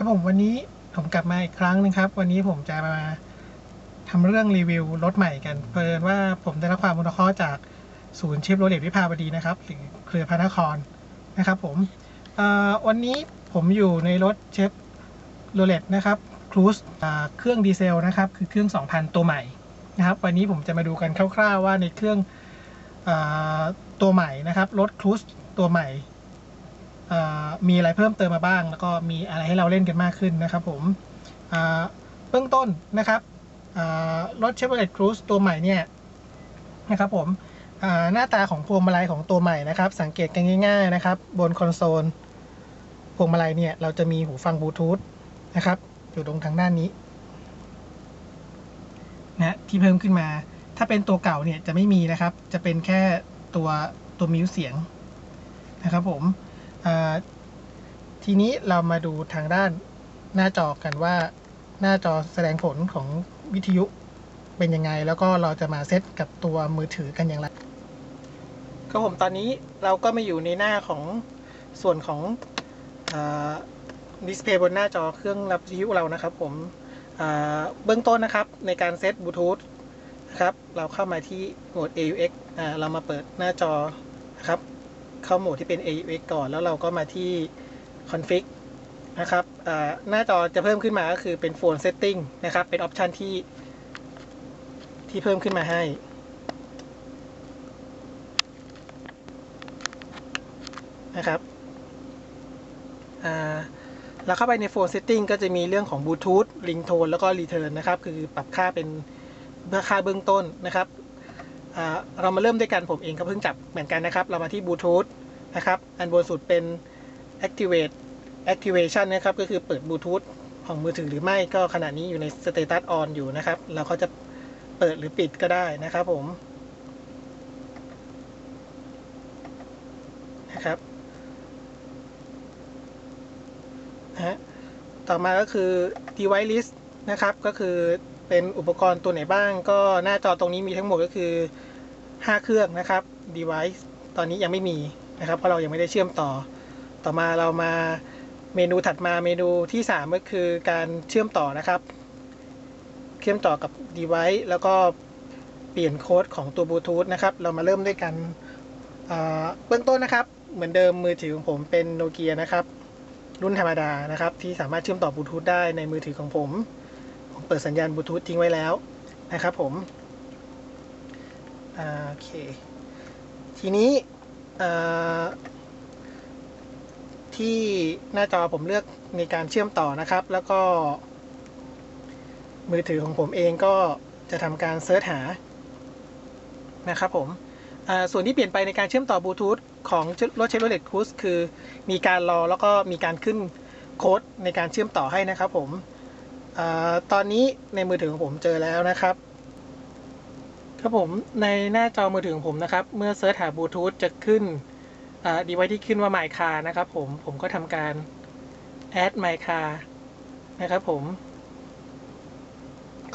ครับผมวันนี้ผมกลับมาอีกครั้งหนึงครับ วันนี้ผมจะมาทำเรื่องรีวิวรถใหม่กัน เพิ่นว่าผมได้รับความอนุเคราะห์จากศูนย์เชฟโรเลตวิภาวดีนะครับหรือเครือพระนครนะครับ ผมวันนี้ผมอยู่ในรถเชฟโรเลตนะครับครูซเครื่องดีเซลนะครับ คือเครื่อง 2,000 ตัวใหม่นะครับ วันนี้ผมจะมาดูกันคร่าวๆว่าในเครื่องอตัวใหม่นะครับรถครูซตัวใหม่ มีอะไรเพิ่มเติมมาบ้าง แล้วก็มีอะไรให้เราเล่นกันมากขึ้นนะครับผมเบื้องต้นนะครับรถ Chevrolet Cruze ตัวใหม่เนี่ยนะครับผมหน้าตาของพวงมาลัยของตัวใหม่นะครับ สังเกตกันง่าย ๆนะครับ บนคอนโซลพวงมาลัยเนี่ยเราจะมีหูฟังบลูทูธนะครับ อยู่ตรงทางด้านนี้นะที่เพิ่มขึ้นมา ถ้าเป็นตัวเก่าเนี่ยจะไม่มีนะครับ จะเป็นแค่ตัวตัวมิวเสียงนะครับผม ทีนี้เรามาดูทางด้านหน้าจอกันว่าหน้าจอแสดงผลของวิทยุเป็นยังไง แล้วก็เราจะมาเซตกับตัวมือถือกันอย่างไรก็ผมตอนนี้เราก็มาอยู่ในหน้าของส่วนของดิสเพย์บนหน้าจอเครื่องรับวิทยุเรานะครับ ผมเบื้องต้นนะครับในการเซตบลูทูธนะครับ เราเข้ามาที่โหมด AUX เรามาเปิดหน้าจอนะครับ เข้าโหมดที่เป็น AUX ก่อน แล้วเราก็มาที่ config นะครับหน้าจอจะเพิ่มขึ้นมาก็คือเป็น phone setting นะครับ เป็นออปชันที่ ที่เพิ่มขึ้นมาให้นะครับอ่าเราเข้าไปใน phone setting ก็จะมีเรื่องของ Bluetooth ringtone แล้วก็ return นนะครับ คือปรับค่าเป็นค่าเบื้องต้นนะครับ เรามาเริ่มด้วยกันผมเองก็เพิ่งจับเหมือนกันนะครับ เรามาที่บลูทูธนะครับ อันบนสุดเป็น activate activation นะครับ ก็คือเปิดบลูทูธของมือถือหรือไม่ก็ขณะนี้อยู่ใน status on อยู่นะครับ เราก็จะเปิดหรือปิดก็ได้นะครับผมนะครับฮะต่อมาก็คือ device list นะครับ ก็คือ เป็นอุปกรณ์ตัวไหนบ้าง ก็หน้าจอตรงนี้มีทั้งหมดก็คือ 5 เครื่องนะครับ device ตอนนี้ยังไม่มีนะครับ เพราะเรายังไม่ได้เชื่อมต่อ ต่อมาเรามาเมนูถัดมาเมนูที่ 3 ก็คือการเชื่อมต่อนะครับ เชื่อมต่อกับ device แล้วก็เปลี่ยนโค้ดของตัวบลูทูธนะครับ เรามาเริ่มด้วยกันเอ่อเบื้องต้นนะครับ เหมือนเดิมมือถือของผมเป็นโนเกียนะครับ รุ่นธรรมดานะครับ ที่สามารถเชื่อมต่อบลูทูธได้ในมือถือของผม ผมเปิดสัญญาณบลูทูธทิ้งไว้แล้วนะครับผมโอเค ทีนี้ที่หน้าจอผมเลือกในการเชื่อมต่อนะครับ แล้วก็ มือถือของผมเองก็จะทำการเซิร์ชหานะครับผมส่วนที่เปลี่ยนไปในการเชื่อมต่อบลูทูธของรถเชฟโรเลตคูซคือมีการรอแล้วก็มีการขึ้นโค้ดในการเชื่อมต่อให้นะครับผม อตอนนี้ในมือถือของผมเจอแล้วนะครับ ครับผมในหน้าจอมือถือของผมนะครับ เมื่อเซิร์ชหาบลูทูธจะขึ้นดีไวที่ขึ้นว่า My Car นะครับผมผมก็ทำการ add My Car นะครับผม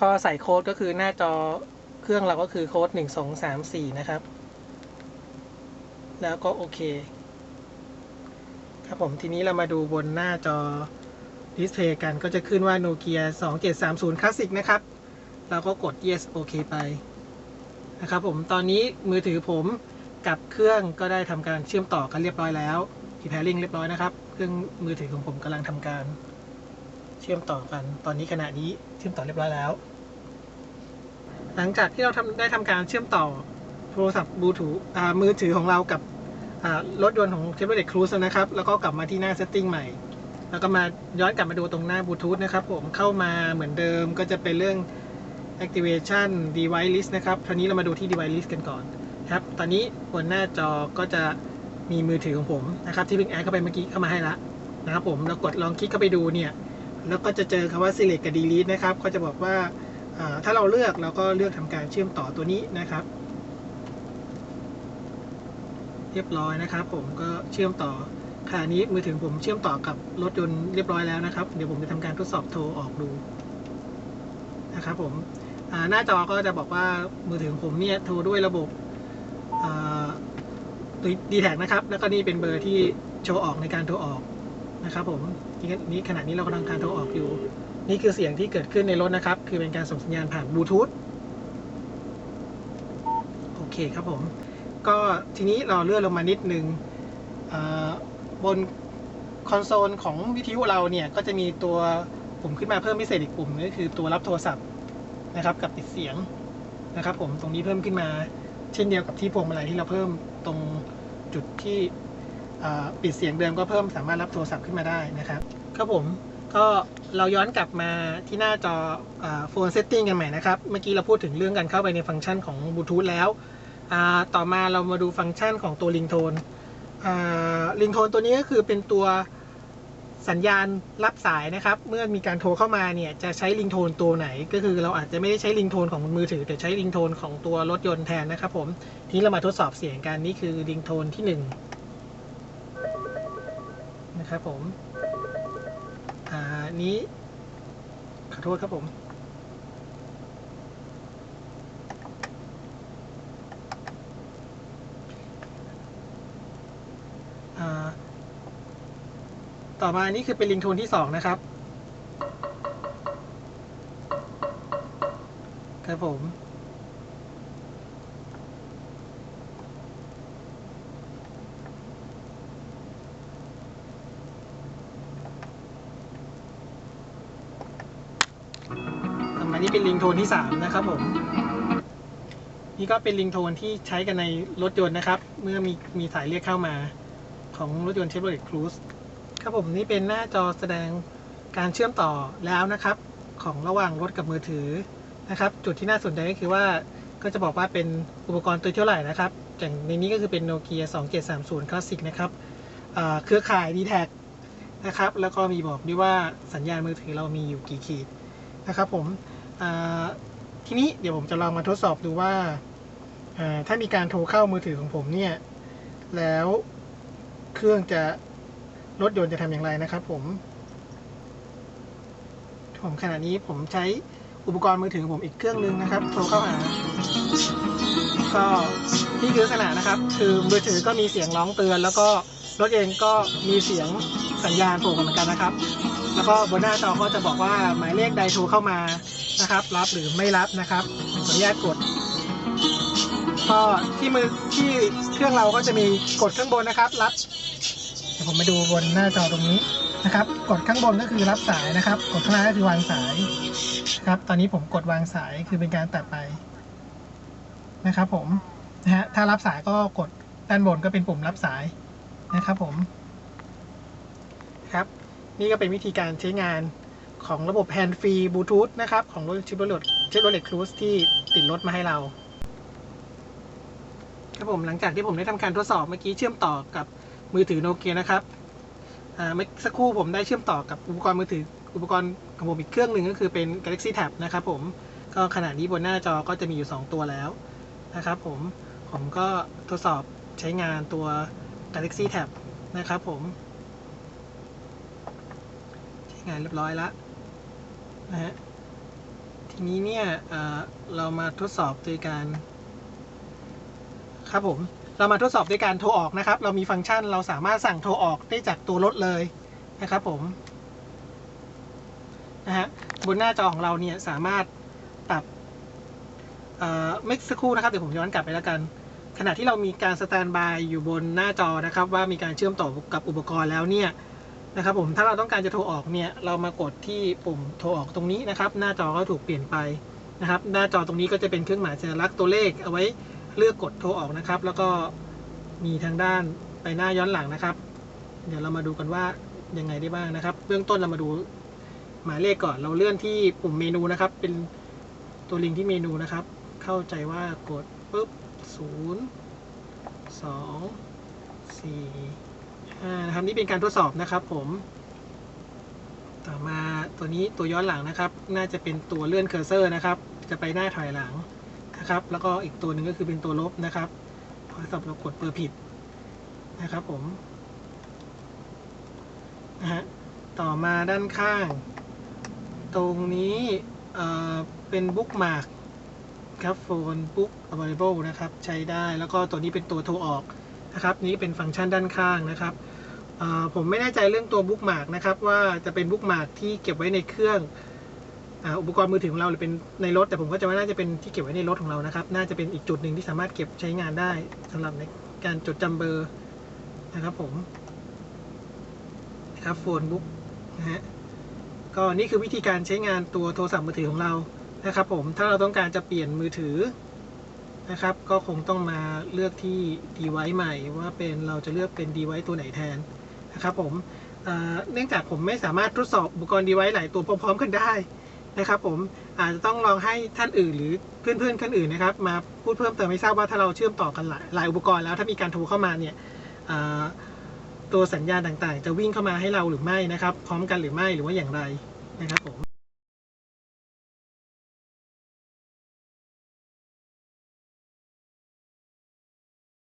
ก็ใส่โค้ดก็คือหน้าจอเครื่องเราก็คือโค้ดหนึ่งสองสามสี่นะครับ แล้วก็โอเค ครับผมทีนี้เรามาดูบนหน้าจอ ดิสเพย์กันก็จะขึ้นว่า Nokia 2730 Classic นะครับ เราก็กด yes โอเคไปนะครับผมตอนนี้มือถือผมกับเครื่องก็ได้ทำการเชื่อมต่อกันเรียบร้อยแล้วที่แพริงเรียบร้อยนะครับ เครื่องมือถือของผมกำลังทำการเชื่อมต่อกัน ตอนนี้ขณะนี้เชื่อมต่อเรียบร้อยแล้ว หลังจากที่เราทำได้ทำการเชื่อมต่อโทรศัพท์บลูทูธมือถือของเรากับรถยนต์ของ Chevrolet Cruze นะครับ แล้วก็กลับมาที่หน้า setting ใหม่ แล้วก็มาย้อนกลับมาดูตรงหน้าบลูทูธนะครับผมเข้ามาเหมือนเดิมก็จะเป็นเรื่อง activation device list นะครับคราวนี้เรามาดูที่ device list กันก่อนครับ ตอนนี้บนหน้าจอก็จะมีมือถือของผมนะครับที่เพิ่งแอดเข้าไปเมื่อกี้เข้ามาให้ละนะครับผมเรากดลองคลิกเข้าไปดูเนี่ยแล้วก็จะเจอคำว่า select กับ delete นะครับก็จะบอกว่าอ่าถ้าเราเลือกเราก็เลือกทำการเชื่อมต่อตัวนี้นะครับ เรียบร้อยนะครับผมก็เชื่อมต่อ ขณะนี้มือถือผมเชื่อมต่อกับรถยนต์เรียบร้อยแล้วนะครับ เดี๋ยวผมจะทำการทดสอบโทรออกดูนะครับผมหน้าจอก็จะบอกว่ามือถือผมเนี่ยโทรด้วยระบบดีแท็นะครับ แล้วก็นี่เป็นเบอร์ที่โชว์ออกในการโทรออกนะครับผมนี่ก็นี่ขณะนี้เรากำลังการโทรออกอยู่ นี่คือเสียงที่เกิดขึ้นในรถนะครับ คือเป็นการส่งสัญญาณผ่านบลูทูธโอเคครับผม ก็ทีนี้เราเลื่อนลงมานิดนึงอ่า บนคอนโซลของวิทยุเราเนี่ยก็จะมีตัวปุ่มขึ้นมาเพิ่มพิเศษอีกปุ่มนึงก็คือตัวรับโทรศัพท์นะครับกับปิดเสียงนะครับผมตรงนี้เพิ่มขึ้นมาเช่นเดียวกับที่พวงมาลัยที่เราเพิ่มตรงจุดที่ปิดเสียงเดิมก็เพิ่มสามารถรับโทรศัพท์ขึ้นมาได้นะครับครับผมก็เราย้อนกลับมาที่หน้าจอโฟนเซตติ้งกันใหม่นะครับ เมื่อกี้เราพูดถึงเรื่องการเข้าไปในฟังก์ชันของบลูทูธแล้ว ต่อมาเรามาดูฟังก์ชันของตัวลิงโทน ลิงโทนตัวนี้ก็คือเป็นตัวสัญญาณรับสายนะครับ เมื่อมีการโทรเข้ามาเนี่ยจะใช้ลิงโทนตัวไหน ก็คือเราอาจจะไม่ได้ใช้ลิงโทนของมือถือ แต่ใช้ลิงโทนของตัวรถยนต์แทนนะครับผมทีนี้เรามาทดสอบเสียงกันนี่คือลิงโทนที่หนึ่งนะครับผมอ่านี้ขอโทษครับผม อ่า ต่อมานี่คือเป็นลิงโทนที่สองนะครับ ครับผม ต่อมานี่เป็นลิงโทนที่สามนะครับผม นี่ก็เป็นลิงโทนที่ใช้กันในรถยนต์นะครับ เมื่อมีมีสายเรียกเข้ามาของรถยนต์ Chevrolet Cruze ครั บผมนี่เป็นหน้าจอแสดงการเชื่อมต่อแล้วนะครับ ของระหว่างรถกับมือถือนะครับ จุดที่น่าสนใจก็คือว่าก็จะบอกว่าเป็นอุปกรณ์ตัวเท่าไหร่นะครับอย่างในนี้ก็คือเป็น Nokia 2730 Classic นะครับเครือข่าย d t แทนะครับ แล้วก็มีบอกด้วยว่าสัญญาณมือถือเรามีอยู่กี่ขีดนะครับผมทีนี้เดี๋ยวผมจะลองมาทดสอบดูว่า ถ้ามีการโทรเข้ามือถือของผมเนี่ย แล้วเครื่องจะ รถยนต์จะทำอย่างไรนะครับ ผมผมขณะนี้ผมใช้อุปกรณ์มือถือผมอีกเครื่องหนึงนะครับโทรเข้าหาก็นี่คือลักษณะนะครับ คือมือถือก็มีเสียงร้องเตือน แล้วก็รถเองก็มีเสียงสัญญาณโผล่มเหมือนกันนะครับ แล้วก็บนหน้าจอก็จะบอกว่าหมายเลขใดโทรเข้ามานะครับ รับหรือไม่รับนะครับขออนุญาตกดก็ที่มือที่เครื่องเราก็จะมีกดข้างบนนะครับ รับ ผมมาดูบนหน้าจอตรงนี้นะครับ กดข้างบนก็คือรับสายนะครับ กดข้างล่างก็คือวางสายครับ ตอนนี้ผมกดวางสายคือเป็นการตัดไปนะครับผมนะฮะถ้ารับสายก็กดด้านบนก็เป็นปุ่มรับสายนะครับผมครับนี่ก็เป็นวิธีการใช้งานของระบบแฮนด์ฟรีบลูทูธนะครับ ของรถชิปโรเลตชิปโรเลตครูซที่ติดรถมาให้เรา ครับผมหลังจากที่ผมได้ทำการทดสอบเมื่อกี้เชื่อมต่อกับ มือถือโนเกียนะครับอ่าเมื่อสักครู่ผมได้เชื่อมต่อกับอุปกรณ์มือถืออุปกรณ์ของผมอีกเครื่องหนึ่งก็คือเป็น Galaxy Tab นะครับผมก็ขณะนี้บนหน้าจอก็จะมีอยู่ 2 ตัวแล้วนะครับผมผมก็ทดสอบใช้งานตัว Galaxy Tab นะครับผม ใช้งานเรียบร้อยแล้วนะฮะทีนี้เนี่ยเเรามาทดสอบโดยการ ครับผม เรามาทดสอบด้วยการโทรออกนะครับ เรามีฟังก์ชันเราสามารถสั่งโทรออกได้จากตัวรถเลยนะครับผมนะฮะบนหน้าจอของเราเนี่ยสามารถปรับเอ่อเมื่อสักครู่นะครับเดี๋ยวผมย้อนกลับไปแล้วกัน ขณะที่เรามีการสแตนบายอยู่บนหน้าจอนะครับ ว่ามีการเชื่อมต่อกับอุปกรณ์แล้วเนี่ยนะครับผมถ้าเราต้องการจะโทรออกเนี่ยเรามากดที่ปุ่มโทรออกตรงนี้นะครับ หน้าจอก็ถูกเปลี่ยนไปนะครับ หน้าจอตรงนี้ก็จะเป็นเครื่องหมายสัญลักษณ์ตัวเลขเอาไว้ เลือกกดโทรออกนะครับ แล้วก็มีทางด้านไปหน้าย้อนหลังนะครับ เดี๋ยวเรามาดูกันว่ายังไงได้บ้างนะครับ เบื้องต้นเรามาดูหมายเลขก่อนเราเลื่อนที่ปุ่มเมนูนะครับ เป็นตัวลิงก์ที่เมนูนะครับ เข้าใจว่ากดปุ๊บศูนย์สองสี่ห้านะครับนี่เป็นการทดสอบนะครับ ผม ต่อมาตัวนี้ตัวย้อนหลังนะครับ น่าจะเป็นตัวเลื่อนเคอร์เซอร์นะครับ จะไปหน้าถอยหลัง นะครับ แล้วก็อีกตัวหนึ่งก็คือเป็นตัวลบนะครับพอสับเรากดเปิดผิดนะครับผมนะฮะต่อมาด้านข้าง ตรงนี้เอ่อเป็นบุ๊กมาร์กครับโฟนบุ๊ก available นะครับ ใช้ได้แล้วก็ตัวนี้เป็นตัวโทรออกนะครับ นี้เป็นฟังก์ชันด้านข้างนะครับผมไม่แน่ใจเรื่องตัวบุ๊กมาร์กนะครับ ว่าจะเป็นบุ๊กมาร์กที่เก็บไว้ในเครื่อง อุปกรณ์มือถือของเราหรือเป็นในรถ แต่ผมก็จะว่าน่าจะเป็นที่เก็บไว้ในรถของเรานะครับ น่าจะเป็นอีกจุดหนึ่งที่สามารถเก็บใช้งานได้สำหรับในการจดจำเบอร์นะครับผมนะครับโฟนบุ๊กนะฮะก็นี่คือวิธีการใช้งานตัวโทรศัพท์มือถือของเรานะครับผมถ้าเราต้องการจะเปลี่ยนมือถือนะครับ ก็คงต้องมาเลือกที่ device ใหม่ ว่าเป็นเราจะเลือกเป็น device ตัวไหนแทนนะครับผมเอ่อเนื่องจากผมไม่สามารถทดสอบอุปกรณ์ดีไว้หลายตัวพร้อม ๆ กันได้ นะครับ ผมอาจจะต้องลองให้ท่านอื่นหรือเพื่อนๆคนอื่นนะครับ มาพูดเพิ่มเติมให้ทราบว่าถ้าเราเชื่อมต่อกันหลายหลายอุปกรณ์แล้วถ้ามีการโทรเข้ามาเนี่ยตัวสัญญาณต่างๆ จะวิ่งเข้ามาให้เราหรือไม่นะครับ พร้อมกันหรือไม่หรือว่าอย่างไรนะครับผม